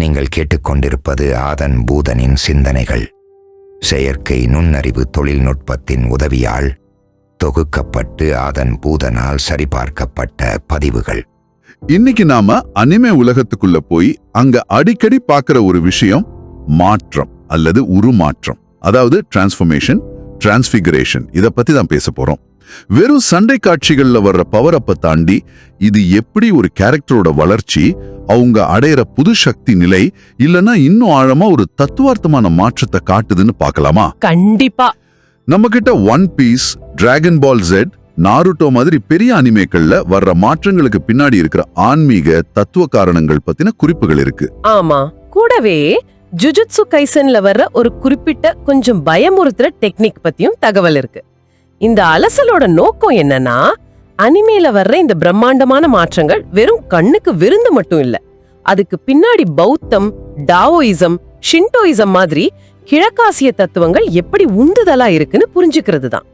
நீங்கள் கேட்டுக்கொண்டிருப்பது ஆதன் பூதனின் சிந்தனைகள். செயற்கை நுண்ணறிவு தொழில்நுட்பத்தின் உதவியால் தொகுக்கப்பட்டு ஆதன் பூதனால் சரிபார்க்கப்பட்ட பதிவுகள். இன்னைக்கு நாம அனிமே உலகத்துக்குள்ள போய் அங்க அடிக்கடி பார்க்கிற ஒரு விஷயம் மாற்றம் அல்லது உருமாற்றம். அதாவது டிரான்ஸ்ஃபர்மேஷன் டிரான்ஸ்பிகரேஷன் இதை பத்தி தான் பேச போறோம். வெறும் சண்டை காட்சிகள்ல வர்ற பவர் அப்ப தாண்டி இது எப்படி ஒரு கேரக்டரோட வளர்ச்சி அவங்க அடையிற புது சக்தி நிலை இல்லனா இன்னும் ஆழமா ஒரு தத்துவார்த்தமான மாற்றத்தை காட்டுதுன்னு பார்க்கலாமா? கண்டிப்பா. நம்ம கிட்ட one piece dragon ball Z Naruto மாதிரி பெரிய அனிமேக்கள்ல வர்ற மாற்றங்களுக்கு பின்னாடி இருக்கிற ஆன்மீக தத்துவ காரணங்கள் பத்தின குறிப்புகள் இருக்கு. ஆமா. கூடவே ஜுஜுட்சு கைசன்ல வர்ற ஒரு குறிப்பிட்ட கொஞ்சம் பயமுறுத்துற டெக்னிக் பத்தியும் தகவல் இருக்கு. இந்த அலசலோட நோக்கம் என்னன்னா அனிமேல வர்ற இந்த பிரம்மாண்டமான மாற்றங்கள் வெறும் கண்ணுக்கு விருந்து மட்டும் இல்ல. அதுக்கு பின்னாடி பௌத்தம் டாவோயிசம் ஷின்டோயிசம் மாதிரி கிழக்காசிய தத்துவங்கள் எப்படி உந்துதலா இருக்குன்னு புரிஞ்சுக்கிறது தான்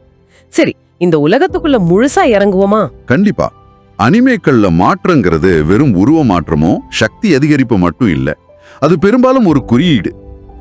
சரி இந்த உலகத்துக்குள்ள முழுசா இறங்குவோமா? கண்டிப்பா. அனிமேக்கள்ல மாற்றங்கிறது வெறும் உருவ மாற்றமோ சக்தி அதிகரிப்பு மட்டும் இல்ல. அது பெரும்பாலும் ஒரு குறியீடு.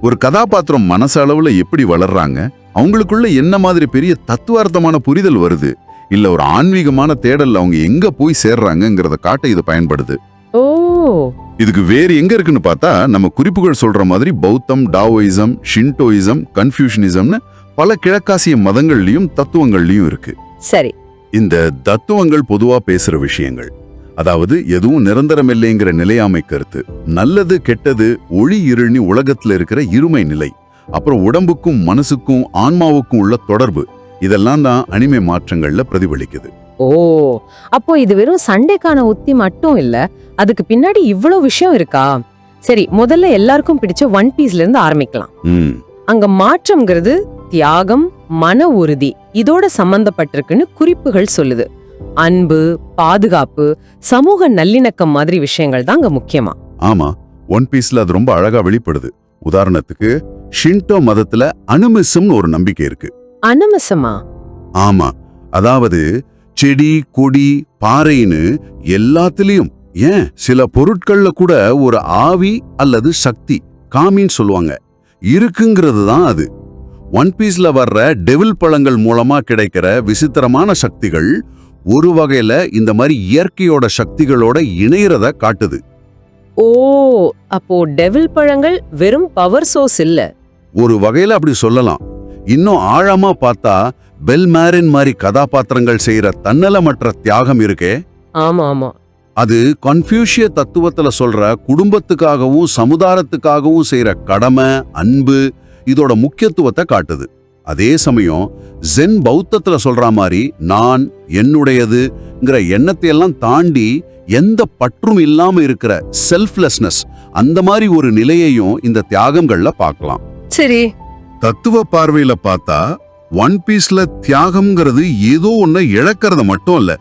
ஒரு கதாபாத்திரம் மனசளவுல எப்படி வளர்றாங்க அவங்களுக்குள்ள என்ன மாதிரி பெரிய தத்துவார்த்தமான புரிதல் வருது? இல்ல ஒரு ஆன்மீகமான தேடல் அவங்க எங்க போய் சேர்றாங்கங்கிறத காட்ட இது பயன்படுது. ஓ. இதுக்கு வேறு எங்க இருக்குன்னு பார்த்தா நம்ம குறிப்புகள் சொல்ற மாதிரி பௌத்தம் டாவோயிசம் ஷின்டோயிசம் கன்ஃபியூஷனிசம்னு பல கிழக்காசிய மதங்கள்லயும் தத்துவங்கள்லயும் இருக்கு. சரி. இந்த தத்துவங்கள் பொதுவா பேசுற விஷயங்கள். அதாவது எதுவும் நிரந்தரம் இல்லைங்கிற நிலையாமை கருத்து. நல்லது கெட்டது ஒளி இருள்னி உலகத்துல இருக்கிற இருமை நிலை. அப்புறம் உடம்புக்கும் மனசுக்கும் ஆன்மாவுக்கும் உள்ள தொடர்பு. இதெல்லாம் தான் அனிமை மாற்றங்கள்ல பிரதிபலிக்குது. ஓ அப்போ இது வெறும் சண்டைக்கான உத்தி மட்டும் இல்ல அதுக்கு பின்னாடி இவ்ளோ விஷயம் இருக்கா? சரி முதல்ல எல்லாருக்கும் பிடிச்ச ஒன் பீஸ்ல இருந்து ஆரம்பிக்கலாம். அங்க மாற்றம்ங்கிறது தியாகம் மன உறுதி இதோட சம்பந்தப்பட்டிருக்குன்னு குறிப்புகள் சொல்லுது. அன்பு பாதுகாப்பு சமூக நல்லிணக்கம் மாதிரி விஷயங்கள் தான் அங்க முக்கியமா. ஆமா ஒன் பீஸ்ல அது ரொம்ப அழகா வெளிப்படுது. உதாரணத்துக்கு ஷின்டோ மதத்துல அனுமிசம்னு ஒரு நம்பிக்கை இருக்கு. அனமசமா? ஆமா. அதாவது செடி கொடி பாறைன்னு எல்லாத்துலயும் ஏன்? சில பொருட்கள்ல கூட ஒரு ஆவி அல்லது சக்தி காமின்னு சொல்லுவாங்க. இருக்குங்கிறது தான் அது. ஒன் பீஸ்ல வர்ற டெவில் பழங்கள் மூலமா கிடைக்கிற விசித்திரமான சக்திகள் ஒரு வகையில இந்த மாதிரி இயற்கையோட சக்திகளோட இணையறத காட்டுது. ஓ அப்போ டெவில் பழங்கள் வெறும் பவர் சோர்ஸ் இல்ல. ஒரு வகையில அப்படி சொல்லலாம். இன்னும் ஆழமா பார்த்தா பெல்மேரின் மாதிரி கதாபாத்திரங்கள் செய்யற தன்னலமற்ற தியாகம் இருக்கே. ஆமா ஆமா. அது கன்ஃபியூஷிய தத்துவத்துல சொல்ற குடும்பத்துக்காகவும் சமுதாயத்துக்காகவும் செய்யற கடமை அன்பு இதோட முக்கியத்துவத்தை காட்டுது. அதே சமயம் ஜென் பௌத்தத்துல சொல்ற மாதிரி நான் என்னுடையதுங்கிற எண்ணத்தை எல்லாம் தாண்டி எந்த பற்றும் இல்லாம இருக்கிற செல்ஃப்லெஸ்னஸ் அந்த மாதிரி ஒரு நிலையையும் இந்த தியாகங்கள்ல பார்க்கலாம். சரி. தத்துவ பார்வையில பார்த்தா ஒன் பீஸ்ல தியாகம்ங்கிறது ஏதோ ஒன்ன இழக்கிறது மட்டும் இல்ல.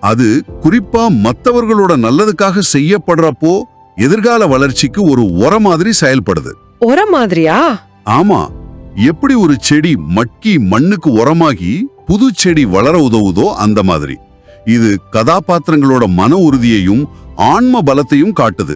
அது குறிப்பா மத்தவர்களோட நல்லதுக்காக செய்யப்படுறப்போ எதிர்கால வளர்ச்சிக்கு ஒரு உர மாதிரி செயல்படுது. ஒர மாதிரியா? ஆமா. எப்படி ஒரு செடி மட்கி மண்ணுக்கு உரமாகி புது செடி வளர உதவுதோ அந்த மாதிரி. இது கதாபாத்திரங்களோட மன உறுதியையும் ஆன்ம பலத்தையும் காட்டுது.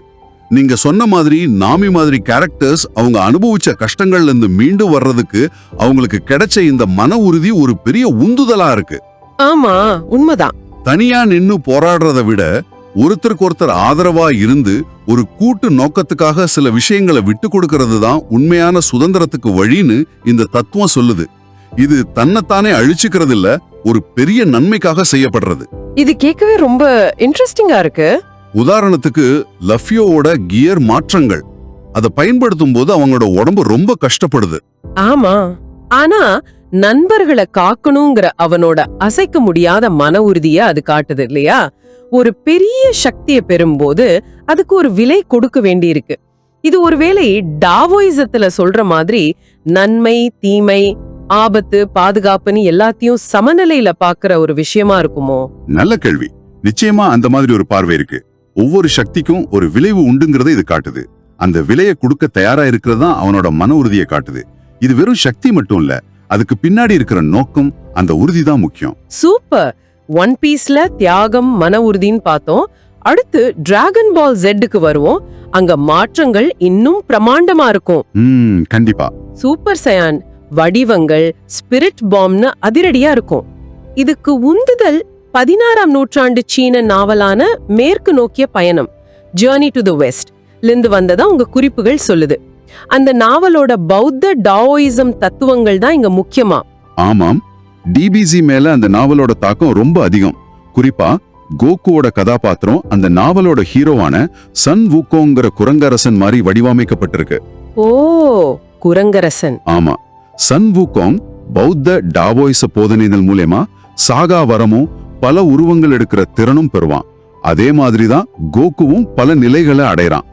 நீங்க சொன்ன மாதிரி நாமி மாதிரி கேரக்டர்ஸ் அவங்க அனுபவிச்ச கஷ்டங்கள்ல இருந்து மீண்டு வர்றதுக்கு அவங்களுக்கு கிடைச்ச இந்த மன உறுதி ஒரு பெரிய உந்துதலா இருக்கு. ஆமா உண்மைதான். தனியா நின்னு போராடுறதை விட ஒருத்தருக்கு ஒருத்தர் ஆதரவா இருந்து ஒரு கூட்டு நோக்கத்துக்காக சில விஷயங்களை விட்டு கொடுக்கறது தான் உண்மையான சுதந்திரத்துக்கு வழின்னு இந்த தத்துவம் சொல்லுது. இது தன்னைத்தானே அழிச்சுக்கிறது இல்ல ஒரு பெரிய நன்மைக்காக செய்யப்படுறது. இது கேட்கவே ரொம்ப இன்ட்ரெஸ்டிங்கா இருக்கு. உதாரணத்துக்கு லஃபியோவோட கியர் மாற்றங்கள். அதை பயன்படுத்தும் போது அவங்களோட உடம்பு ரொம்ப கஷ்டப்படுது. ஆமா. ஆனா நண்பர்களை காக்கணுங்கிற அவனோட அசைக்க முடியாத மன உறுதிய அது காட்டுது இல்லையா? ஒரு பெரிய சக்தியை பெறும்போது அதுக்கு ஒரு விலை கொடுக்க வேண்டியிருக்கு. இது ஒருவேளை டாவோயிசத்துல சொல்ற மாதிரி நன்மை தீமை ஆபத்து பாதுகாப்புன்னு எல்லாத்தையும் சமநிலையில பாக்குற ஒரு விஷயமா இருக்குமோ? நல்ல கேள்வி. நிச்சயமா அந்த மாதிரி ஒரு பார்வை இருக்கு. ஒவ்வொரு சக்திக்கும் ஒரு விளைவு உண்டுங்கிறதை இது காட்டுது. அந்த விலையை கொடுக்க தயாரா இருக்கிறது தான் அவனோட மன உறுதியை காட்டுது. இது வெறும் சக்தி மட்டும் இல்ல அதுக்கு பின்னாடி இருக்கிற நோக்கம் அந்த உறுதி தான் முக்கியம். சூப்பர். ஒன் பீஸ்ல தியாகம் மன உறுதின்னு பார்த்தோம். அடுத்து டிராகன் பால் ஜெட்டுக்கு வருவோம். அங்க மாற்றங்கள் இன்னும் பிரமாண்டமா இருக்கும். கண்டிப்பா. சூப்பர் சயான் வடிவங்கள் ஸ்பிரிட் பாம்னு அதிரடியா இருக்கும். இதுக்கு உந்துதல் பதினாறாம் நூற்றாண்டு சீன நாவலான மேற்கு நோக்கிய பயணம் ஜேர்னி டு த வெஸ்ட் லிருந்து வந்ததா உங்க குறிப்புகள் சொல்லுது. அந்த நாவலோட பௌத்த டாவோயிசம் தத்துவங்கள் தான் இங்க முக்கியமா. ஆமாம். டிபிசி மேல அந்த நாவலோட தாக்கம் ரொம்ப அதிகம். குறிப்பா கோகுவோட கதாபாத்திரம் அந்த நாவலோட ஹீரோவான சன் வூக்கோங்கிற குரங்கரசன் மாதிரி வடிவமைக்கப்பட்டிருக்கு. ஓ குரங்கரசன். ஆமா. சன் வூகோங் பௌத்த டாவோயிச போதனைகள் மூலயமா சாகா வரமும் பல உருவங்கள் எடுக்கிற திறனும் பெறுவான். அதே மாதிரிதான் கோகுவும் பல நிலைகளை அடையறான்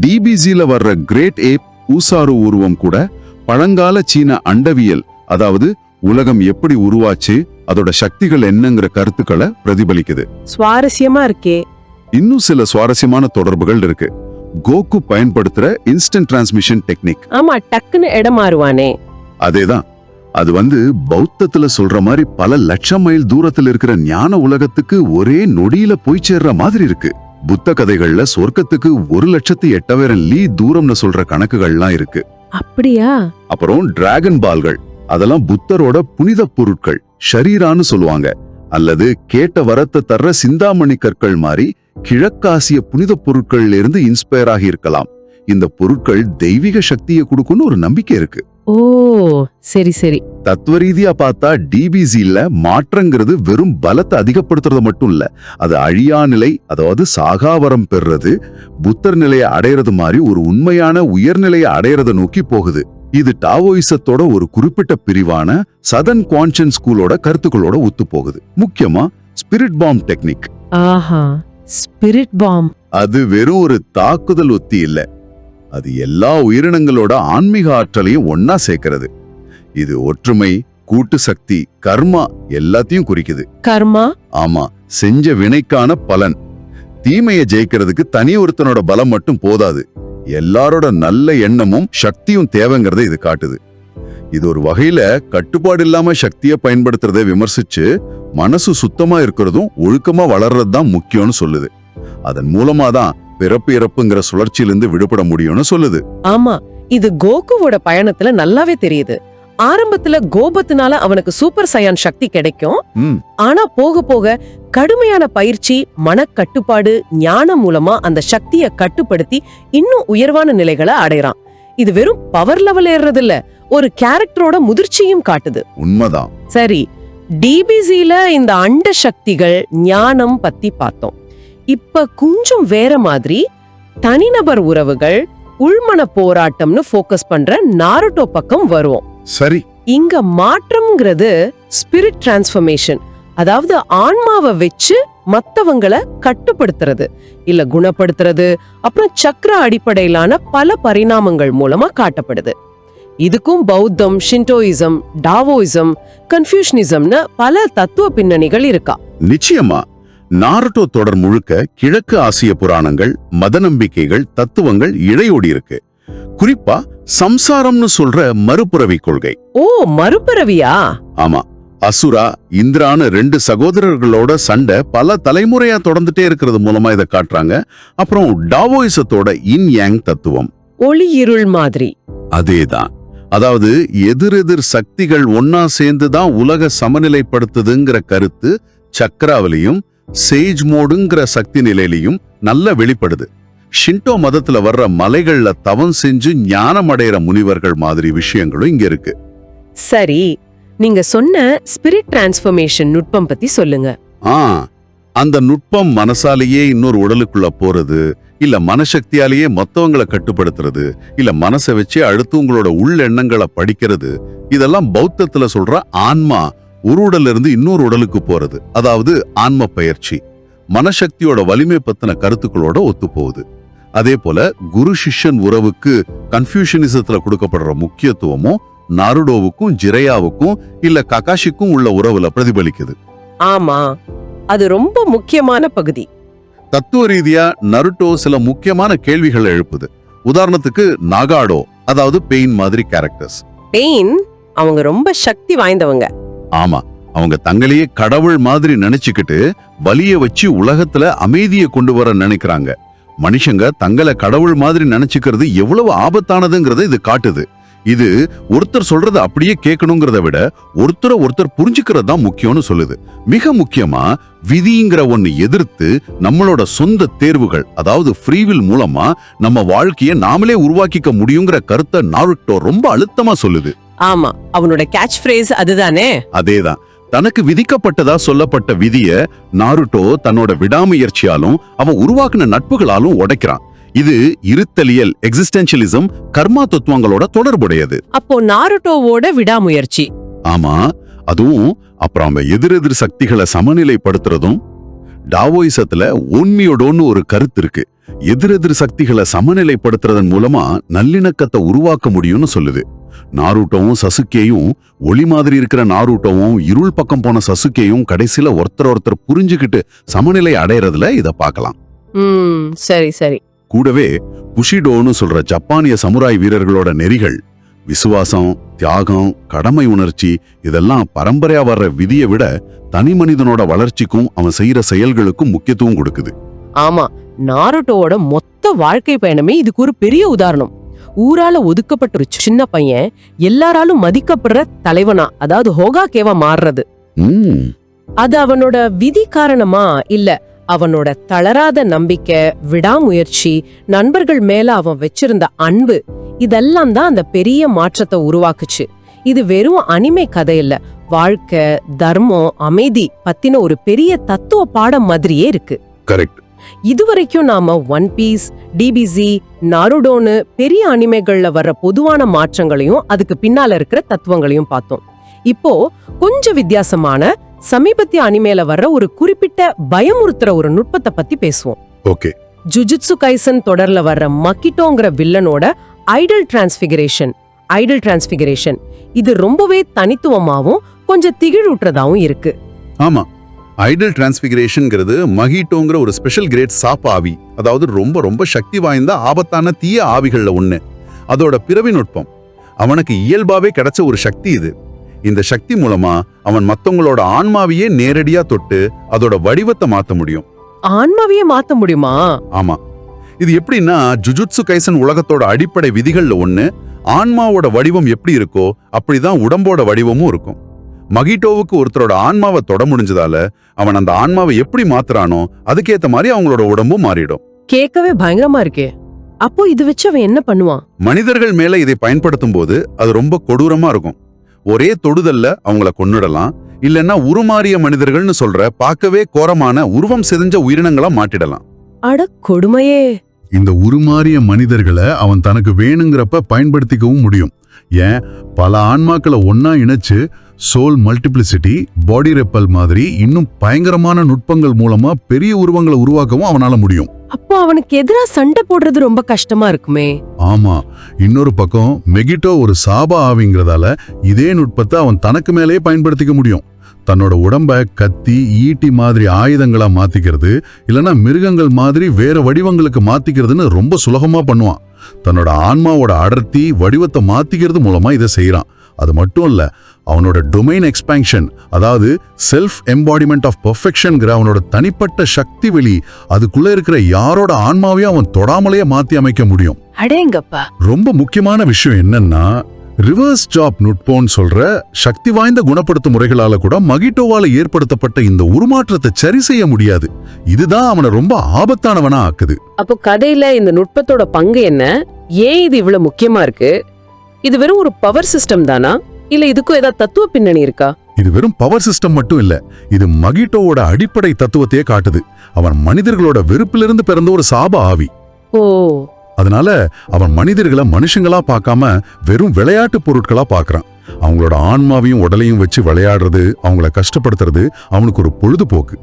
டிபிசில வர்ற கிரேட் ஏப் ஊசாரு உருவம் கூட பழங்கால சீன அண்டவியல் அதாவது உலகம் எப்படி உருவாச்சு அதோட சக்திகள் என்னங்கிற கருத்துக்களை பிரதிபலிக்குது. சுவாரஸ்யமா இருக்கே. இன்னும் சில சுவாரஸ்யமான தொடர்புகள் இருக்கு. கோகு பயன்படுத்துற இன்ஸ்டன்ட் டிரான்ஸ்மிஷன் டெக்னிக் ஆமா டக்குன்னு இடம் மாறுவானே. அதேதான். அது வந்து பௌத்தத்துல சொல்ற மாதிரி பல லட்சம் மைல் தூரத்துல இருக்கிற ஞான உலகத்துக்கு ஒரே நொடியில போய் சேர்ற மாதிரி இருக்கு. புத்த கதைகள்ல சொர்க்கத்துக்கு ஒரு லட்சத்து எட்டாயிரம் லீ தூரம்னு சொல்ற கணக்குகள்லாம் இருக்கு. அப்படியா? அப்புறம் டிராகன் பால்கள் அதெல்லாம் புத்தரோட புனித பொருட்கள் ஷரீரான்னு சொல்லுவாங்க. அல்லது கேட்ட வரத்தை தர்ற சிந்தாமணி கற்கள் மாதிரி கிழக்காசிய புனித பொருட்கள்ல இருந்து இன்ஸ்பயர் ஆகி இருக்கலாம். இந்த பொருட்கள் தெய்வீக சக்தியை கொடுக்கும்னு ஒரு நம்பிக்கை இருக்கு. ஓ சரி சரி. தத்துவ ரீதியா பார்த்தா டிபிசில மாற்றங்கிறது வெறும் பலத்தை அதிகப்படுத்துறது மட்டும் இல்ல. அது அழியா நிலை அதாவது சாகாவரம் பெறுறது புத்தர் நிலையை அடையிறது மாதிரி ஒரு உண்மையான உயர்நிலையை அடையறத நோக்கி போகுது. இது டாவோயிசத்தோட ஒரு குறிப்பிட்ட பிரிவான சதன் குவான்ஷன் ஸ்கூலோட கருத்துக்களோட ஒத்து போகுது முக்கியமா ஸ்பிரிட் பாம் டெக்னிக் ஆஹா ஸ்பிரிட் பாம் அது வெறும் ஒரு தாக்குதல் உத்தி இல்ல. அது எல்லா உயிரினங்களோட ஆன்மீக ஆற்றலையும் ஒன்னா சேர்க்கிறது. இது ஒற்றுமை கூட்டு சக்தி கர்மா எல்லாத்தையும் குறிக்குது. கர்மா? ஆமா செஞ்ச வினைக்கான பலன். தீமையை ஜெயிக்கிறதுக்கு தனி ஒருத்தனோட பலம் மட்டும் போதாது. எல்லாரோட நல்ல எண்ணமும் சக்தியும் தேவைங்கிறத இது காட்டுது. இது ஒரு வகையில கட்டுப்பாடு இல்லாம சக்தியை பயன்படுத்துறதை விமர்சிச்சு மனசு சுத்தமா இருக்கிறதும் ஒழுக்கமா வளர்றது தான் முக்கியம்னு சொல்லுது. அதன் மூலமா தான் பிறப்பு இறப்புங்கிற சுழற்சியிலிருந்து விடுபட முடியும்னு சொல்லுது. ஆமா இது கோகுவோட பயணத்துல நல்லாவே தெரியுது. ஆரம்பத்துல கோபத்தினால அவனுக்கு சூப்பர் சயான் சக்தி கிடைக்கும். ஆனா போக போக கடுமையான பயிற்சி மனக்கட்டுப்பாடு ஞானம் மூலமா அந்த சக்தியை கட்டுப்படுத்தி இன்னும் உயர்வான நிலைகளை அடையறான் இது வெறும் பவர் லெவல் ஏறுறது இல்ல ஒரு கேரக்டரோட முதிர்ச்சியும் காட்டுது. உண்மைதான். சரி டிபிசில இந்த அண்ட சக்திகள் ஞானம் பத்தி பார்த்தோம். இப்ப கொஞ்சம் வேற மாதிரி தனிநபர் உறவுகள் உள்மன போராட்டம்னு ஃபோக்கஸ் பண்ற நாருட்டோ பக்கம் வருவோம். சரி. இங்க மாற்றம்ங்கிறது ஸ்பிரிட் டிரான்ஸ்ஃபர்மேஷன் அதாவது ஆன்மாவை வச்சு மத்தவங்கள கட்டுப்படுத்துறது. இல்ல குணப்படுத்துறது அப்புறம் சக்கர அடிப்படையிலான பல பரிணாமங்கள் மூலமா காட்டப்படுது. இதுக்கும் பௌத்தம் ஷின்டோயிசம் டாவோயிசம் கன்ஃபியூஷனிசம்னு பல தத்துவ பின்னணிகள் இருக்கா. நிச்சயமா. நாருட்டோ தொடர் முழுக்க கிழக்கு ஆசிய புராணங்கள் மத நம்பிக்கைகள் தத்துவங்கள் இழையோடி இருக்கு. குறிப்பா சம்சாரம்னு சொல்ற மறுபுறவி கொள்கை. ஓ மறுபிறவியா? ஆமா. அசுரா இந்திரான்னு ரெண்டு சகோதரர்களோட சண்டை பல தலைமுறையா தொடர்ந்துட்டே இருக்கிறது மூலமா இதை காட்டுறாங்க. அப்புறம் டாவோயிசத்தோட இன் யாங் தத்துவம். ஒளி இருள் மாதிரி. அதேதான். அதாவது எதிரெதிர் சக்திகள் ஒன்னா சேர்ந்து தான் உலக சமநிலைப்படுத்துதுங்கிற கருத்து சக்கராவிலையும் சேஜ் மோடுங்கிற சக்தி நிலையிலையும் நல்ல வெளிப்படுது. ஷின்டோ மதத்துல வர்ற மலைகள்ல தவம் செஞ்சு ஞானம் அடையிற முனிவர்கள் மாதிரி விஷயங்களும் இங்க இருக்கு. சரி நீங்க சொன்ன ஸ்பிரிட் டிரான்ஸ்ஃபர்மேஷன் நுட்பம் பத்தி சொல்லுங்க. ஆ அந்த நுட்பம் மனசாலேயே இன்னொரு உடலுக்குள்ள போறது இல்ல மனசக்தியாலேயே மத்தவங்களை கட்டுப்படுத்துறது இல்ல மனசை வச்சு அடுத்து உங்களோட உள் எண்ணங்களை படிக்கிறது இதெல்லாம் பௌத்தத்துல சொல்ற ஆன்மா ஒரு உடல்ல இருந்து இன்னொரு உடலுக்கு போறது அதாவது ஆன்ம பயிற்சி. மனசக்தியோட வலிமை பத்தின கருத்துக்களோட ஒத்து போகுது அதே போல குரு சிஷ்யன் உறவுக்கு கன்ஃபியூஷனிசத்துல கொடுக்கப்படுற முக்கியத்துவமும் நாருடோவுக்கும் ஜிரையாவுக்கும் இல்ல ககாஷிக்கும் உள்ள உறவுல பிரதிபலிக்குது. ஆமா. அது ரொம்ப முக்கியமான பகுதி. தத்துவ ரீதியா நருட்டோ சில முக்கியமான கேள்விகளை எழுப்புது. உதாரணத்துக்கு நாகாடோ அதாவது பெயின் மாதிரி கேரக்டர்ஸ். பெயின் அவங்க ரொம்ப சக்தி வாய்ந்தவங்க. ஆமா. அவங்க தங்களையே கடவுள் மாதிரி நினைச்சுக்கிட்டு வலிய வச்சு உலகத்துல அமைதியை கொண்டு வர நினைக்கிறாங்க. மனுஷங்க தங்களை கடவுள் மாதிரி நினைச்சுக்கிறது எவ்வளவு ஆபத்தானதுங்கிறத இது காட்டுது. இது ஒருத்தர் சொல்றத அப்படியே கேட்கணுங்கிறத விட ஒருத்தரை ஒருத்தர் புரிஞ்சுக்கிறது தான் முக்கியம்னு சொல்லுது. மிக முக்கியமா விதிங்கிற ஒன்னு எதிர்த்து நம்மளோட சொந்த தேர்வுகள் அதாவது ஃப்ரீவில் மூலமா நம்ம வாழ்க்கைய நாமளே உருவாக்கிக்க முடியுங்கிற கருத்தை நாருட்டோ ரொம்ப அழுத்தமா சொல்லுது. ஆமா அவனோட கேட்ச் ஃப்ரேஸ் அதுதானே? அதேதான். தனக்கு விதிக்கப்பட்டதா சொல்லப்பட்ட விதிய நாருட்டோ தன்னோட விடாமுயற்சியாலும் அவன் உருவாக்குன நட்புகளாலும் உடைக்கிறான். இது இருத்தலியல் எக்ஸிஸ்டென்ஷியலிசம் கர்மா தத்துவங்களோட தொடர்புடையது. அப்போ நாருட்டோவோட விடாமுயற்சி. ஆமா அதுவும் அப்புறம் அவன் எதிரெதிர் சக்திகளை சமநிலைப்படுத்துறதும் டாவோயிசத்துல உண்மையோடோன்னு ஒரு கருத்து இருக்கு. எதிரெதிர் சக்திகளை சமநிலைப்படுத்துறதன் மூலமா நல்லிணக்கத்தை உருவாக்க முடியும்னு சொல்லுது. நாரூட்டோவும் சசுக்கேயும் ஒளி மாதிரி இருக்கிற நாரூட்டோவும் இருள் பக்கம் போன சசுக்கேயும் கடைசியில ஒருத்தர் ஒருத்தர் புரிஞ்சுக்கிட்டு சமநிலை அடையறதுல இத பார்க்கலாம். ம் சரி சரி. கூடவே புஷிடோன்னு சொல்ற ஜப்பானிய சமுராய் வீரர்களோட நெறிகள் விசுவாசம் தியாகம் கடமை உணர்ச்சி இதெல்லாம் பரம்பரையா வர்ற விதியை விட தனி மனிதனோட வளர்ச்சிக்கும் அவன் செய்யற செயல்களுக்கும் முக்கியத்துவம் கொடுக்குது. ஆமா நாருட்டோவோட மொத்த வாழ்க்கை பயணமே இதுக்கு ஒரு பெரிய உதாரணம். ஊரால ஒதுக்கப்பட்ட ஒரு சின்ன பையன் எல்லாராலும் மதிக்கப்படுற தலைவனா அதாவது ஹோகாகேவா மாறுறது. ம். அது அவனோட விதி காரணமா இல்ல அவனோட தளராத நம்பிக்கை விடாமுயற்சி நண்பர்கள் மேல அவன் வச்சிருந்த அன்பு இதெல்லாம் தான் அந்த பெரிய மாற்றத்தை உருவாக்குச்சு. இது வெறும் அனிமை கதை இல்ல வாழ்க்கை தர்மம் அமைதி பத்தின ஒரு பெரிய தத்துவ பாடம் மாதிரியே இருக்கு. கரெக்ட். இதுவரைக்கும் நாம ஒன் பீஸ் டிபிசி நாருடோன்னு பெரிய அனிமைகள்ல வர்ற பொதுவான மாற்றங்களையும் அதுக்கு பின்னால இருக்கிற தத்துவங்களையும் பார்த்தோம். இப்போ கொஞ்சம் வித்தியாசமான சமீபத்திய அனிமேல வர்ற ஒரு குறிப்பிட்ட பயமுறுத்துற ஒரு நுட்பத்தை பத்தி பேசுவோம். ஓகே. ஜுஜுட்சு கைசன் தொடர்ல வர்ற மக்கிட்டோங்கிற வில்லனோட ஐடல் டிரான்ஸ்பிகரேஷன் ஐடல் டிரான்ஸ்பிகரேஷன் இது ரொம்பவே தனித்துவமாவும் கொஞ்சம் திகிழூட்டுறதாவும் இருக்கு. ஆமா. ஐடல் டிரான்ஸ்பிகரேஷன்ங்கிறது மகிட்டோங்கிற ஒரு ஸ்பெஷல் கிரேட் சாப் ஆவி. அதாவது ரொம்ப ரொம்ப சக்தி வாய்ந்த ஆபத்தான தீய ஆவிகள்ல ஒண்ணு. அதோட பிறவி நுட்பம். அவனுக்கு இயல்பாவே கிடைச்ச ஒரு சக்தி இது. இந்த சக்தி மூலமா அவன் மத்தவங்களோட ஆன்மாவையே நேரடியா தொட்டு அதோட வடிவத்தை மாத்த முடியும். ஆன்மாவையே மாத்த முடியுமா? ஆமா. இது எப்படின்னா ஜுஜுட்சு கைசன் உலகத்தோட அடிப்படை விதிகள்ல ஒண்ணு ஆன்மாவோட வடிவம் எப்படி இருக்கோ அப்படிதான் உடம்போட வடிவமும் இருக்கும். மகிட்டோவுக்கு ஒருத்தரோட ஆன்மாவை தொட முடிஞ்சதால அவன் அந்த ஆன்மாவை எப்படி மாத்துறானோ அதுக்கேத்த மாதிரி அவங்களோட உடம்பும் மாறிடும். கேட்கவே பயங்கரமா இருக்கே. அப்போ இது வச்சு அவன் என்ன பண்ணுவான்? மனிதர்கள் மேல இதை பயன்படுத்தும் போது அது ரொம்ப கொடூரமா இருக்கும். ஒரே தொடுதல்ல அவங்கள கொன்னுடலாம். இல்லைன்னா உருமாறிய மனிதர்கள்னு சொல்ற பார்க்கவே கோரமான உருவம் செதிஞ்ச உயிரினங்களா மாட்டிடலாம். அட கொடுமையே. இந்த உருமாறிய மனிதர்களை அவன் தனக்கு வேணுங்கிறப்ப பயன்படுத்திக்கவும் முடியும். ஏன்? பல ஆன்மாக்களை ஒன்னா இணைச்சு சோல் மல்டிப்ளிசிட்டி பாடி ரெப்பல் மாதிரி இன்னும் பயங்கரமான நுட்பங்கள் மூலமா பெரிய உருவங்களை உருவாக்கவும் அவனால முடியும். அப்போ அவனுக்கு எதிரா சண்டை போடுறது ரொம்ப கஷ்டமா இருக்குமே. ஆமா. இன்னொரு பக்கம் மெகிட்டோ ஒரு சாபா ஆவிங்கிறதால இதே நுட்பத்தை அவன் தனக்கு மேலேயே பயன்படுத்திக்க முடியும். தன்னோட உடம்ப கத்தி ஈட்டி மாதிரி ஆயுதங்களா மாத்திக்கிறது இல்லனா மிருகங்கள் மாதிரி வேற வடிவங்களுக்கு மாத்திக்கிறதுன்னு ரொம்ப சுலபமா பண்ணுவான். தன்னோட ஆன்மாவோட அடர்த்தி வடிவத்தை மாத்திக்கிறது மூலமா இதை செய்றான். அது மட்டும் இல்ல அவனோட டொமைன் எக்ஸ்பேன்ஷன் அதாவது செல்ஃப் எம்பாடிமெண்ட் ஆஃப் பெர்ஃபெக்ஷன்ங்கிற அவனோட தனிப்பட்ட சக்தி வெளி அதுக்குள்ள இருக்கிற யாரோட ஆன்மாவையும் அவன் தொடாமலேயே மாத்தி அமைக்க முடியும். அடேங்கப்பா. ரொம்ப முக்கியமான விஷயம் என்னன்னா ரிவர்ஸ் ஜாப் நுட்பம்னு சொல்ற சக்தி வாய்ந்த குணப்படுத்தும் முறைகளால கூட மகிட்டோவால ஏற்படுத்தப்பட்ட இந்த உருமாற்றத்தை சரி செய்ய முடியாது. இதுதான் அவனை ரொம்ப ஆபத்தானவனா ஆக்குது. அப்போ கதையில இந்த நுட்பத்தோட பங்கு என்ன? ஏன் இது இவ்வளவு முக்கியமா இருக்கு? இது வெறும் ஒரு பவர் சிஸ்டம் தானா? இல்ல இதுக்கும் ஏதாவது தத்துவ பின்னணி இருக்கா? இது வெறும் பவர் சிஸ்டம் மட்டும் இல்ல இது மகிட்டோவோட அடிப்படை தத்துவத்தையே காட்டுது. அவன் மனிதர்களோட வெறுப்பிலிருந்து பிறந்த ஒரு சாப ஆவி. ஓ. அதனால அவன் மனிதர்களை மனுஷங்களா பார்க்காம வெறும் விளையாட்டு பொருட்களா பார்க்கறான். அவங்களோட ஆன்மாவையும் உடலையும் வச்சு விளையாடுறது அவங்கள கஷ்டப்படுத்துறது அவனுக்கு ஒரு பொழுதுபோக்கு.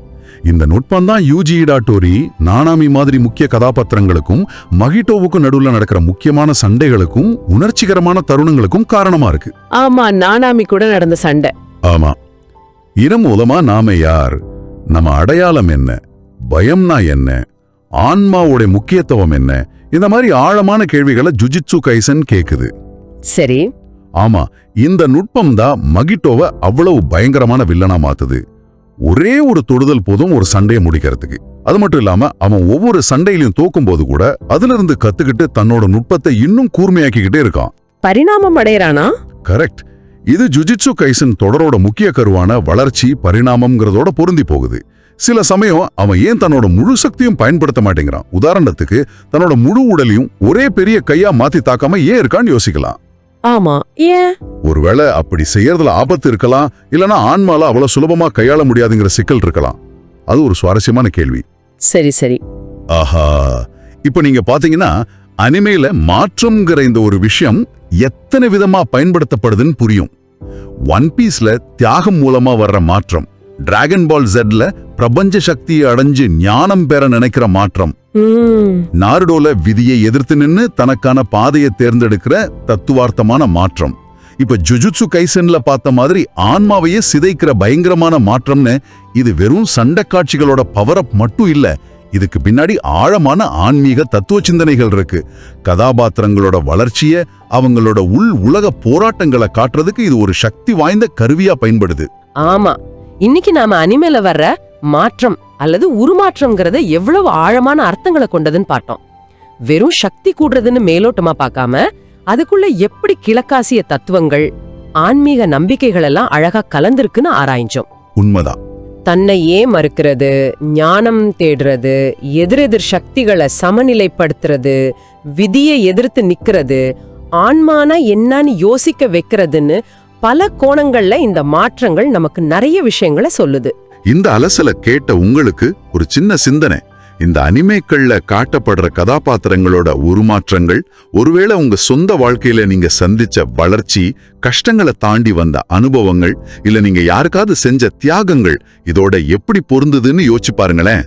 இந்த நுட்பம் தான் யூஜி டாட்டோரி நானாமி மாதிரி முக்கிய கதாபாத்திரங்களுக்கும் மகிட்டோவுக்கும் நடுவுல நடக்கிற முக்கியமான சண்டைகளுக்கும் உணர்ச்சிகரமான தருணங்களுக்கும் காரணமா இருக்கு. ஆமா நானாமி கூட நடந்த சண்டை. ஆமா. இனம் மூலமா நாம யார்? நம்ம அடையாளம் என்ன? பயம்னா என்ன? ஆன்மாவோட முக்கியத்துவம் என்ன? இந்த மாதிரி ஆழமான கேள்விகளை ஜுஜிட்சு கைசன் கேக்குது. சரி. ஆமா இந்த நுட்பம் தான் மகிட்டோவை அவ்வளவு பயங்கரமான வில்லனா மாத்துது. ஒரே ஒரு தொடுதல் போதும் ஒரு சண்டையை முடிக்கிறதுக்கு. அது மட்டும் இல்லாம அவன் ஒவ்வொரு சண்டையிலையும் தோக்கும் போது கூட அதுல இருந்து கத்துக்கிட்டு தன்னோட நுட்பத்தை இன்னும் கூர்மையாக்கிக்கிட்டே இருக்கான். பரிணாமம் அடையறானா? கரெக்ட். இது ஜுஜிட்சு கைசன் தொடரோட முக்கிய கருவான வளர்ச்சி பரிணாமம்ங்கிறதோட பொருந்தி போகுது. சில சமயம் அவன் ஏன் தன்னோட முழு சக்தியும் பயன்படுத்த மாட்டேங்கிறான்? உதாரணத்துக்கு தன்னோட முழு உடலையும் ஒரே பெரிய கையா மாத்தி தாக்காம ஏன் இருக்கான்னு யோசிக்கலாம். ஆமா. ஏன்? ஒருவேளை அப்படி செய்யறதுல ஆபத்து இருக்கலாம் இல்லனா ஆன்மால அவ்வளவு சுலபமா கையாள முடியாதுங்கிற சிக்கல் இருக்கலாம். அது ஒரு சுவாரஸ்யமான கேள்வி. சரி சரி. ஆஹா. இப்போ நீங்க பாத்தீங்கன்னா அனிமேல மாற்றம்ங்கிற இந்த ஒரு விஷயம் எத்தனை விதமா பயன்படுத்தப்படுதுன்னு புரியும். ஒன் பீஸ்ல தியாகம் மூலமா வர்ற மாற்றம். டிராகன் பால் ஜெட்ல பிரபஞ்ச சக்தியை அடைஞ்சு ஞானம் பெற நினைக்கிற மாற்றம். நாருடோல விதியை எதிர்த்து நின்னு தனக்கான பாதையை தேர்ந்தெடுக்கிற தத்துவார்த்தமான மாற்றம். இப்ப ஜுஜுட்சு கைசன்ல பார்த்த மாதிரி ஆன்மாவையே சிதைக்கிற பயங்கரமான மாற்றம்னு இது வெறும் சண்டை காட்சிகளோட பவர் அப் மட்டும் இல்ல இதுக்கு பின்னாடி ஆழமான ஆன்மீக தத்துவ சிந்தனைகள் இருக்கு. கதாபாத்திரங்களோட வளர்ச்சிய அவங்களோட உள் உலக போராட்டங்களை காட்டுறதுக்கு இது ஒரு சக்தி வாய்ந்த கருவியா பயன்படுது. ஆமா. இன்னைக்கு நாம அனிமேல வர்ற மாற்றம் அல்லது உருமாற்றம்ங்கிறத எவ்வளவு ஆழமான அர்த்தங்களை கொண்டதுன்னு பார்த்தோம். வெறும் சக்தி கூடுறதுன்னு மேலோட்டமா பார்க்காம அதுக்குள்ள எப்படி கிழக்காசிய தத்துவங்கள் ஆன்மீக நம்பிக்கைகள் எல்லாம் அழகா கலந்திருக்குன்னு ஆராய்ஞ்சோம். உண்மைதான். தன்னை ஏன் மறுக்கிறது ஞானம் தேடுறது எதிரெதிர் சக்திகளை சமநிலைப்படுத்துறது விதியை எதிர்த்து நிக்கிறது ஆன்மானா என்னன்னு யோசிக்க வைக்கிறதுன்னு பல கோணங்கள்ல இந்த மாற்றங்கள் நமக்கு நிறைய விஷயங்களை சொல்லுது. இந்த அலசல கேட்ட உங்களுக்கு ஒரு சின்ன சிந்தனை. இந்த அனிமேக்கள்ல காட்டப்படுற கதாபாத்திரங்களோட உருமாற்றங்கள் ஒருவேளை உங்க சொந்த வாழ்க்கையில நீங்க சந்திச்ச வளர்ச்சி கஷ்டங்களை தாண்டி வந்த அனுபவங்கள் இல்ல நீங்க யாருக்காவது செஞ்ச தியாகங்கள் இதோட எப்படி பொருந்துதுன்னு யோசிச்சு பாருங்களேன்.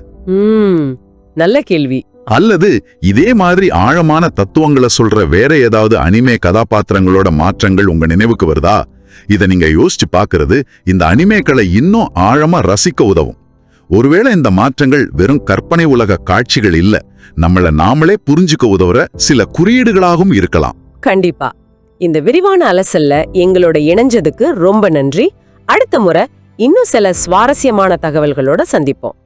நல்ல கேள்வி. அல்லது இதே மாதிரி ஆழமான தத்துவங்களை சொல்ற வேற ஏதாவது அனிமே கதாபாத்திரங்களோட மாற்றங்கள் உங்க நினைவுக்கு வருதா? இத நீங்க யோசிச்சு பார்க்கறது இந்த அனிமேக்களை இன்னும் ஆழமா ரசிக்க உதவும். ஒருவேளை இந்த மாற்றங்கள் வெறும் கற்பனை உலக காட்சிகள் இல்ல நம்மள நாமளே புரிஞ்சுக்க உதவுற சில குறியீடுகளாகவும் இருக்கலாம். கண்டிப்பா. இந்த விரிவான அலசல்ல எங்களோட இணைஞ்சதுக்கு ரொம்ப நன்றி. அடுத்த முறை இன்னும் சில சுவாரஸ்யமான தகவல்களோட சந்திப்போம்.